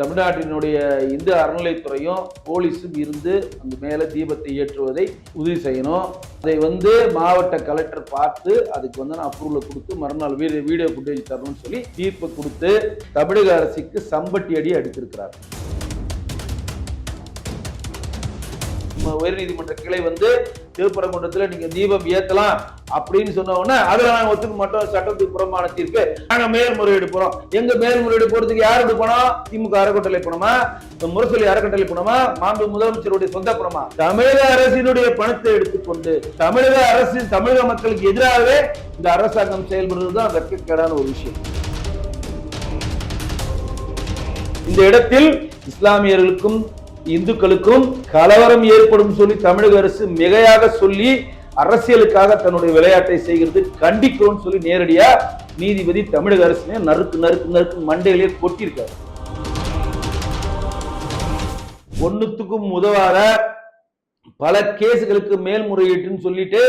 தமிழ்நாட்டினுடைய இந்து அறநிலைத்துறையும் போலீஸும் இருந்து அந்த மேலே தீபத்தை ஏற்றுவதை உறுதி செய்யணும். அதை வந்து மாவட்ட கலெக்டர் பார்த்து அதுக்கு வந்து நான் அப்ரூவல் கொடுத்து மறுநாள் வீடியோ வீடியோ ஃபுட்டேஜ் தரணும்னு சொல்லி தீர்ப்பு கொடுத்து தமிழக அரசுக்கு சம்பட்டி அடி அடித்திருக்கிறார். உயர்நீதிமன்ற கிளை வந்து திருப்பரங்குன்றத்தில் நீங்கள் தீபம் ஏற்றலாம் அப்படின்னு சொன்ன உடனே நாங்கள் நாங்க ஒத்துக்க மாட்டோம். சட்டத்துக்கு புறமான தீர்ப்பு நாங்கள் மேல்முறையீடு போகிறோம் எங்கள் மேல்முறையீடு போகிறதுக்கு யாரோட போனோம் திமுக அறக்கட்டளை பணமா முரசொலி அறக்கட்டளை போனோமா? மாண்பு முதலமைச்சருடைய சொந்த பணமா தமிழக அரசினுடைய பணத்தை எடுத்துக்கொண்டு தமிழக அரசு தமிழக மக்களுக்கு எதிராகவே இந்த அரசாங்கம் செயல்படுவதுதான் வெட்கக்கேடான ஒரு விஷயம். இந்த இடத்தில் இஸ்லாமியர்களுக்கும் இந்துக்களுக்கும் கலவரம் ஏற்படும் சொல்லி தமிழக அரசு மிகையாக சொல்லி அரசியலுக்காக தன்னுடைய விளையாட்டை செய்கிறது. கண்டிக்கிறோம்னு சொல்லி நேரடியா நீதிபதி தமிழக அரசுமே நறுக்கு நறுக்கு நறுக்கு மண்டையிலே கொட்டியிருக்காரு. ஒன்னுத்துக்கும் உதவாத பல கேஸுகளுக்கு மேல்முறையீட்டுன்னு சொல்லிட்டு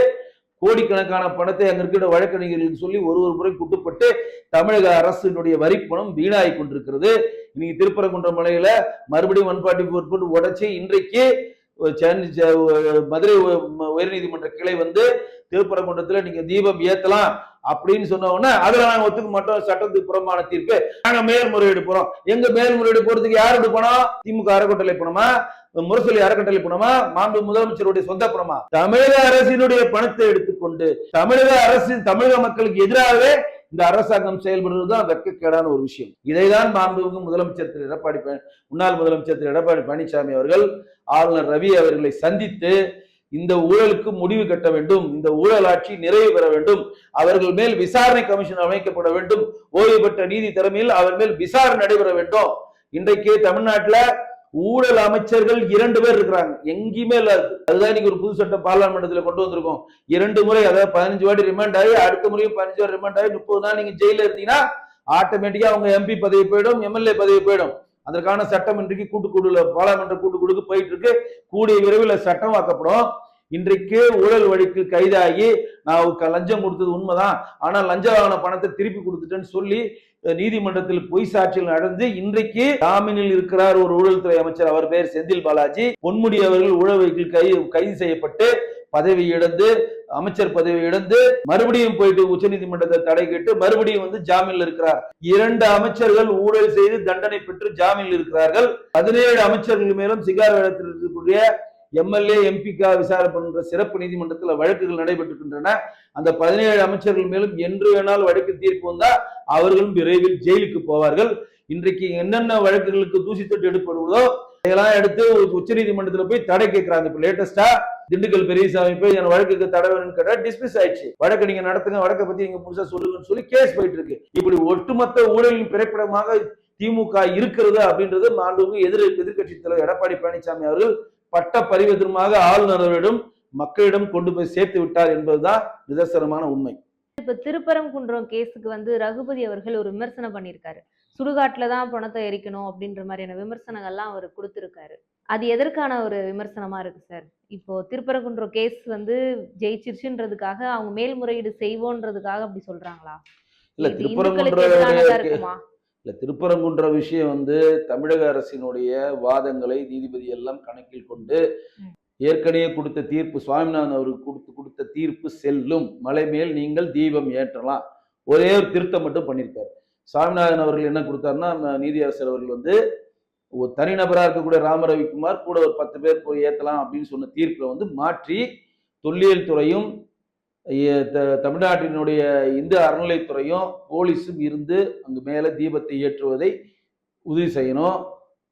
கோடிக்கணக்கான பணத்தை அங்க இருக்கிற வழக்கறிஞர்களுக்கு சொல்லி ஒரு ஒரு முறை குட்டுப்பட்டு தமிழக அரசினுடைய வரிப்பணம் வீணாகி கொண்டிருக்கிறது. இன்னைக்கு திருப்பரங்குன்ற மலையில மறுபடியும் ஒன் ஃபார்ட்டி ஃபோர் போட்டு உடைச்சு இன்றைக்கு சென்னை மதுரை உயர்நீதிமன்ற கிளை வந்து திருப்பரங்குன்றத்துல நீங்க தீபம் ஏத்தலாம் அப்படின்னு சொன்ன உடனே அதுல நாங்க ஒத்துக்க மாட்டோம். சட்டத்துக்கு புறமான தீர்ப்பு. நாங்க மேல்முறையீடு போறோம். எங்க மேல்முறையீடு போறதுக்கு யாரோட பணம் திமுக அறக்கட்டளை பணமா முரசொலி அறக்கட்டளை பணமா மாண்பு முதலமைச்சருடைய சொந்த பணமா தமிழக அரசினுடைய பணத்தை எடுத்துக்கொண்டு தமிழக அரசின் தமிழக மக்களுக்கு எதிராகவே இந்த அரசாங்கம் செயல்படுவதுதான் வெட்கக்கேடான ஒரு விஷயம். இதைதான் மாண்புமிகு முதலமைச்சர் திரு எடப்பாடி முன்னாள் முதலமைச்சர் திரு எடப்பாடி பழனிசாமி அவர்கள் ஆளுநர் ரவி அவர்களை சந்தித்து இந்த ஊழலுக்கு முடிவு கட்ட வேண்டும் இந்த ஊழல் ஆட்சி நிறைவு பெற வேண்டும் அவர்கள் மேல் விசாரணை கமிஷன் அமைக்கப்பட வேண்டும் ஓய்வு பெற்ற நீதி திறமையில் அவர் மேல் விசாரணை நடைபெற வேண்டும். இன்றைக்கு தமிழ்நாட்டில் ஊழல் அமைச்சர்கள் இரண்டு பேர் இருக்கிறாங்க. எங்கேயுமே இல்ல. அதுதான் இன்னைக்கு ஒரு புது சட்டம் பாராளுமன்றத்தில் கொண்டு வந்திருக்கோம். இரண்டு முறை அதாவது பதினஞ்சு வாட்டி ரிமாண்ட் ஆகி அடுத்த முறையும் பதினஞ்சு வாட்டி ரிமாண்ட் ஆகி முப்பது நாள் நீங்க ஜெயில இருந்தீங்கன்னா ஆட்டோமேட்டிக்கா அவங்க எம்பி பதவி போயிடும் எம்எல்ஏ பதவி போயிடும். அதற்கான சட்டம் இன்றைக்கு கூட்டுக்குழுல பாராளுமன்ற கூட்டுக்குழுக்கு போயிட்டு இருக்கு கூடிய விரைவில் சட்டம் ஆக்கப்படும் இன்றைக்கு ஊழல் வழக்கில் கைதாகி நான் லஞ்சம் கொடுத்தது உண்மைதான். ஆனா லஞ்சம் வாங்கின பணத்தை திருப்பி கொடுத்துட்டேன்னு சொல்லி நீதிமன்றத்தில் பொய் சாட்சியில் நடந்து இன்றைக்கு ஜாமீனில் இருக்கிறார் ஒரு ஊழல்துறை அமைச்சர். அவர் பெயர் செந்தில் பாலாஜி. பொன்முடி அவர்கள் ஊழல் கை கைது செய்யப்பட்டு பதவி இழந்து அமைச்சர் பதவி இழந்து மறுபடியும் போயிட்டு உச்சநீதிமன்றத்தை தடை கேட்டு மறுபடியும் வந்து ஜாமீன்ல இருக்கிறார். இரண்டு அமைச்சர்கள் ஊழல் செய்து தண்டனை பெற்று ஜாமீனில் இருக்கிறார்கள். பதினேழு அமைச்சர்கள் மேலும் சிகார் வழக்கில் இருக்கக்கூடிய எம்எல்ஏ எம்பிக்கா விசாரணை பண்ற சிறப்பு நீதிமன்றத்தில் வழக்குகள் நடைபெற்றுகின்றன அந்த பதினேழு அமைச்சர்கள் மேலும் என்று வேணாலும் வழக்கு தீர்ப்பு வந்தா அவர்களும் விரைவில் ஜெயிலுக்கு போவார்கள். இன்றைக்கு என்னென்ன வழக்குகளுக்கு தூசி தொட்டு எடுப்படுவதோ இதெல்லாம் எடுத்து உச்ச நீதிமன்றத்தில் போய் தடை கேட்கிறாங்க. இப்ப லேட்டஸ்டா திண்டுக்கல் பெரியசாமி போய் என் வழக்குக்கு தடை வேணும்னு கேட்டா டிஸ்மிஸ் ஆயிடுச்சு. வழக்கு நீங்க நடத்துங்க வழக்கை பத்தி நீங்க முழுசா சொல்லுங்கன்னு சொல்லி கேஸ் போயிட்டு இருக்கு. இப்படி ஒட்டுமொத்த ஊழலின் பிறப்பிடமாக திமுக இருக்கிறது அப்படின்றது மாண்புமிகு எதிர் எதிர்க்கட்சி தலைவர் எடப்பாடி பழனிசாமி அவர்கள் பட்ட பரிவர்த்தனமாக ஆளுநரிடம் மக்களிடம் கொண்டு போய் சேர்த்து விட்டார் என்பதுதான் நிதர்சனமான உண்மை. இப்ப திருப்பரங்குன்றம் கேஸுக்கு வந்து ரகுபதி அவர்கள் ஒரு விமர்சனம் பண்ணியிருக்காரு. சுடுகாட்டுல தான் பணத்தை எரிக்கணும் அப்படின்ற மாதிரியான விமர்சனங்கள்லாம் அவர் கொடுத்திருக்காரு. அது எதற்கான ஒரு விமர்சனமா இருக்கு சார்? இப்போ திருப்பரங்குன்றம் கேஸ் வந்து ஜெயிச்சிருச்சுன்றதுக்காக அவங்க மேல்முறையீடு செய்வோன்றதுக்காக அப்படி சொல்றாங்களா? இல்ல திருப்பரங்குன்ற இருக்குமா? இல்ல திருப்பரங்குன்ற விஷயம் வந்து தமிழக அரசினுடைய வாதங்களை நீதிபதி எல்லாம் கணக்கில் கொண்டு. ஏற்கனவே கொடுத்த தீர்ப்பு சுவாமிநாதன் அவருக்கு கொடுத்து கொடுத்த தீர்ப்பு செல்லும். மலை மேல் நீங்கள் தீபம் ஏற்றலாம். ஒரே ஒரு திருத்தம் மட்டும் பண்ணியிருக்காரு சுவாமிநாதன் அவர்கள் என்ன கொடுத்தாருன்னா நீதியரசர் அவர்கள் வந்து ஒரு தனிநபரா இருக்கக்கூடிய ராம ரவிக்குமார் கூட ஒரு பத்து பேர் போய் ஏத்தலாம் அப்படின்னு சொன்ன தீர்ப்பை வந்து மாற்றி தொல்லியல் துறையும் தமிழ்நாட்டினுடைய இந்து அறநிலைத்துறையும் போலீஸும் இருந்து அங்கு மேலே தீபத்தை ஏற்றுவதை உதவி செய்யணும்.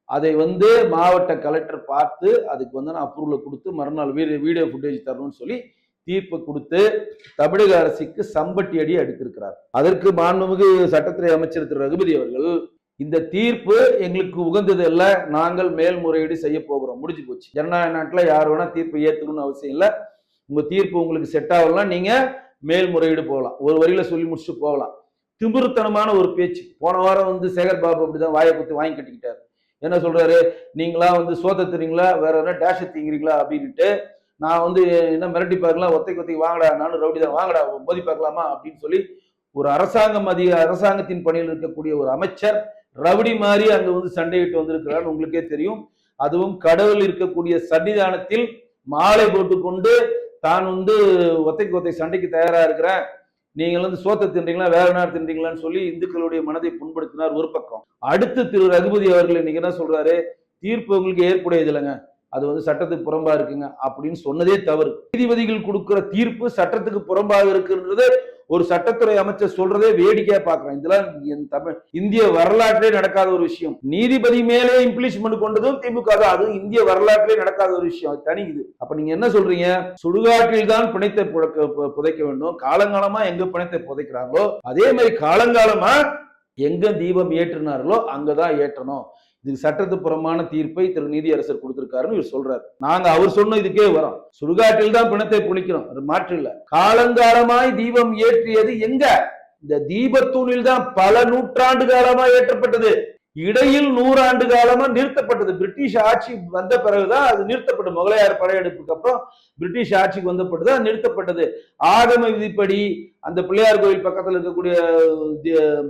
அதை வந்து மாவட்ட கலெக்டர் பார்த்து அதுக்கு வந்து நான் அப்ரூவலை கொடுத்து மறுநாள் வீடியோ வீடியோ ஃபுட்டேஜ் தரணும்னு சொல்லி தீர்ப்பு கொடுத்து தமிழக அரசுக்கு சம்பட்டி அடி அடித்திருக்கிறார் அதற்கு மாண்புமிகு சட்டத்துறை அமைச்சர் திரு. ரகுபதி அவர்கள் இந்த தீர்ப்பு எங்களுக்கு உகந்தது அல்ல நாங்கள் மேல்முறையீடு செய்ய போகிறோம். முடிஞ்சு போச்சு. ஜனநாயக நாட்டில் யார் வேணா தீர்ப்பு ஏற்றுக்கணும்னு அவசியம் இல்லை. உங்க தீர்ப்பு உங்களுக்கு செட் ஆகலாம் நீங்க மேல்முறையீடு போகலாம். ஒரு வரியில சொல்லி முடிச்சுட்டு போகலாம். திமிருத்தனமான ஒரு பேச்சு. போன வாரம் வந்து சேகர் பாபு அப்படிதான் வாயை குத்து வாங்கி கட்டிக்கிட்டாரு. என்ன சொல்றாரு? நீங்களா வந்து சோத்த தரீங்களா வேற எதனா டேஷ் தீங்கிறீங்களா அப்படின்ட்டு நான் வந்து என்ன மிரட்டி பார்க்கலாம் ஒத்தை கொத்தி வாங்கடா நானும் ரவுடி தான் வாங்கடா மோதி பார்க்கலாமா? அப்படின்னு சொல்லி ஒரு அரசாங்கம் அதிக அரசாங்கத்தின் பணியில் இருக்கக்கூடிய ஒரு அமைச்சர் ரவுடி மாதிரி அங்க வந்து சண்டையிட்டு வந்திருக்கிறான்னு உங்களுக்கே தெரியும். அதுவும் கடவுள் இருக்கக்கூடிய சன்னிதானத்தில் மாலை போட்டுக்கொண்டு தான் வந்து ஒத்தைக்கு ஒத்தை சண்டைக்கு தயாராக இருக்கிறேன். நீங்கள் வந்து சோத்தை தின்றீங்களா வேற நாடு தின்றீங்களான்னு சொல்லி இந்துக்களுடைய மனதை புண்படுத்தினார் ஒரு பக்கம். அடுத்து திரு ரகுபதி அவர்கள் இன்னைக்கு என்ன சொல்றாரு? தீர்ப்பு உங்களுக்கு ஏற்புடையது இல்லைங்க. அது வந்து சட்டத்துக்கு புறம்பா இருக்குங்க. அப்படின்னு சொன்னதே தவறு. நீதிபதிகள் கொடுக்கிற தீர்ப்பு சட்டத்துக்கு புறம்பாக இருக்குன்றது ஒரு சட்டத்துறை அமைச்சர் சொல்றதே வேடிக்கையா பாக்குறேன் இதெல்லாம் என் தமிழ் இந்திய வரலாற்றிலே நடக்காத ஒரு விஷயம். நீதிபதி மேலே இம்ப்ளிஷ்மெண்ட் கொண்டதும் திமுக தான். அதுவும் இந்திய வரலாற்றிலே நடக்காத ஒரு விஷயம். தனி இது. அப்ப நீங்க என்ன சொல்றீங்க? சுடுகாட்டில் தான் பிணைத்தை புதைக்க வேண்டும். காலங்காலமா எங்க பிணைத்தை புதைக்கிறாங்களோ அதே மாதிரி காலங்காலமா எங்க தீபம் ஏற்றினார்களோ அங்கதான் ஏற்றணும். இதுக்கு சட்டத்துப்புறமான தீர்ப்பை திரு நீதியரசர் கொடுத்திருக்காருன்னு இவர் சொல்றாரு. நாங்க அவர் சொன்ன இதுக்கே வரோம். சுடுகாட்டில் தான் பிணத்தை புளிக்கிறோம். அது மாற்று இல்ல. காலங்காலமாய் தீபம் ஏற்றியது எங்க? இந்த தீபத்தூணில் தான் பல நூற்றாண்டு காலமா ஏற்றப்பட்டது. இடையில் நூறாண்டு காலமா நிறுத்தப்பட்டது. பிரிட்டிஷ் ஆட்சி வந்த பிறகுதான் அது நிறுத்தப்பட்டது. முகலாயர் படையெடுப்புக்கு அப்புறம் பிரிட்டிஷ் ஆட்சிக்கு வந்த பிறகுதான் நிறுத்தப்பட்டது. ஆகம விதிப்படி அந்த பிள்ளையார் கோயில் பக்கத்துல இருக்கக்கூடிய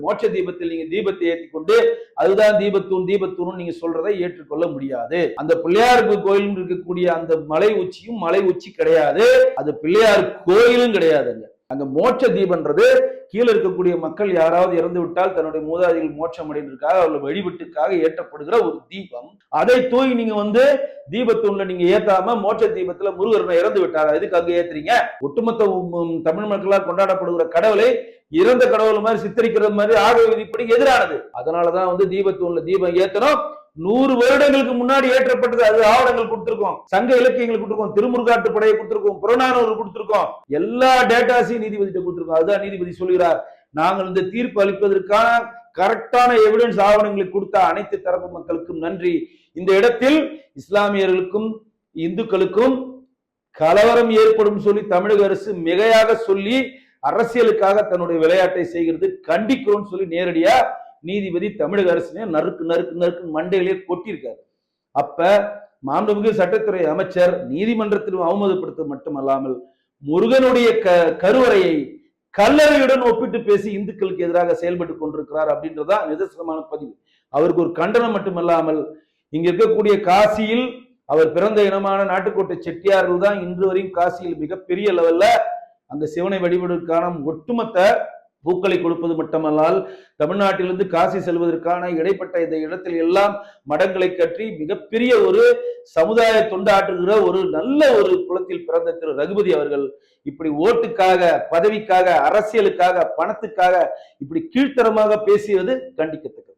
மோட்ச தீபத்தில் நீங்க தீபத்தை ஏற்றி கொண்டு அதுதான் தீபத்தூண் தீபத்தூண் நீங்க சொல்றதை ஏற்றுக்கொள்ள முடியாது. அந்த பிள்ளையார் கோயில் இருக்கக்கூடிய அந்த மலை உச்சியும் மலை உச்சி கிடையாது. அது பிள்ளையார் கோயிலும் கிடையாதுங்க. அந்த மோட்ச தீபன்றது கீழே இருக்கக்கூடிய மக்கள் யாராவது இறந்து விட்டால் தன்னுடைய மூதாதிகள் மோட்சம் அடைந்திருக்காக அவர்கள் வழிபட்டுக்காக ஏற்றப்படுகிற ஒரு தீபம். அதை தூய் நீங்க வந்து தீபத்தூண்ல நீங்க ஏத்தாம மோட்ச தீபத்துல முருகர் இறந்து விட்டார்? எதுக்கு அங்க ஏத்துறீங்க? ஒட்டுமொத்த தமிழ் மக்களால் கொண்டாடப்படுகிற கடவுளை இறந்த கடவுள் மாதிரி சித்தரிக்கிறது மாதிரி ஆகவ விதிப்படி எதிரானது. அதனாலதான் வந்து தீபத்தூண்ல தீபம் ஏத்தணும். நூறு வருடங்களுக்கு முன்னாடி ஏற்றப்பட்டது அது ஆவணங்கள் கொடுத்திருக்கோம். சங்க இலக்கியங்கள் கொடுத்திருக்கோம். திருமுருகாட்டு படையை கொடுத்திருக்கோம். புறநானூறு கொடுத்திருக்கோம். எல்லா டேட்டாஸையும் நீதிபதிட்ட கொடுத்திருக்கோம். அதுதான் நீதிபதி சொல்கிறார் நாங்கள் இந்த தீர்ப்பு அளிப்பதற்கான கரெக்டான எவிடன்ஸ் ஆவணங்களை கொடுத்த அனைத்து தரப்பு மக்களுக்கும் நன்றி. இந்த இடத்தில் இஸ்லாமியர்களுக்கும் இந்துக்களுக்கும் கலவரம் ஏற்படும் சொல்லி தமிழக அரசு மிகையாக சொல்லி அரசியலுக்காக தன்னுடைய விளையாட்டை செய்கிறது. கண்டிக்கிறோம்னு சொல்லி நேரடியா நீதிபதி தமிழக அரசிനെ நறுக்கு நறுக்கு நறுக்கு மண்டையிலேயே கொட்டியிருக்காரு. அப்ப மாண்புமிகு சட்டத்துறை அமைச்சர் நீதிமன்றத்திலும் அவமதப்படுத்த மட்டுமல்லாமல் முருகனுடைய க கருவறையை கல்லறையுடன் ஒப்பிட்டு பேசி இந்துக்களுக்கு எதிராக செயல்பட்டு கொண்டிருக்கிறார் அப்படின்றதா நிதர்சனமான பதிவு. அவருக்கு ஒரு கண்டனம் மட்டுமல்லாமல் இங்க இருக்கக்கூடிய காசியில் அவர் பிறந்த இனமான நாட்டுக்கோட்டை செட்டியார்கள் தான் இன்று வரையும் காசியில் மிகப்பெரிய லெவல்ல அங்க சிவனை வழிபடுவதற்கான ஒட்டுமொத்த பூக்களை கொடுப்பது மட்டுமல்லால் தமிழ்நாட்டிலிருந்து காசி செல்வதற்கான இடைப்பட்ட இந்த இடத்தில் எல்லாம் மடங்களை கற்றி மிகப்பெரிய ஒரு சமுதாய தொண்டாற்றுகிற ஒரு நல்ல ஒரு குலத்தில் பிறந்த திரு ரகுபதி அவர்கள் இப்படி ஓட்டுக்காக பதவிக்காக அரசியலுக்காக பணத்துக்காக இப்படி கீழ்த்தரமாக பேசியது கண்டிக்கத்தக்கது.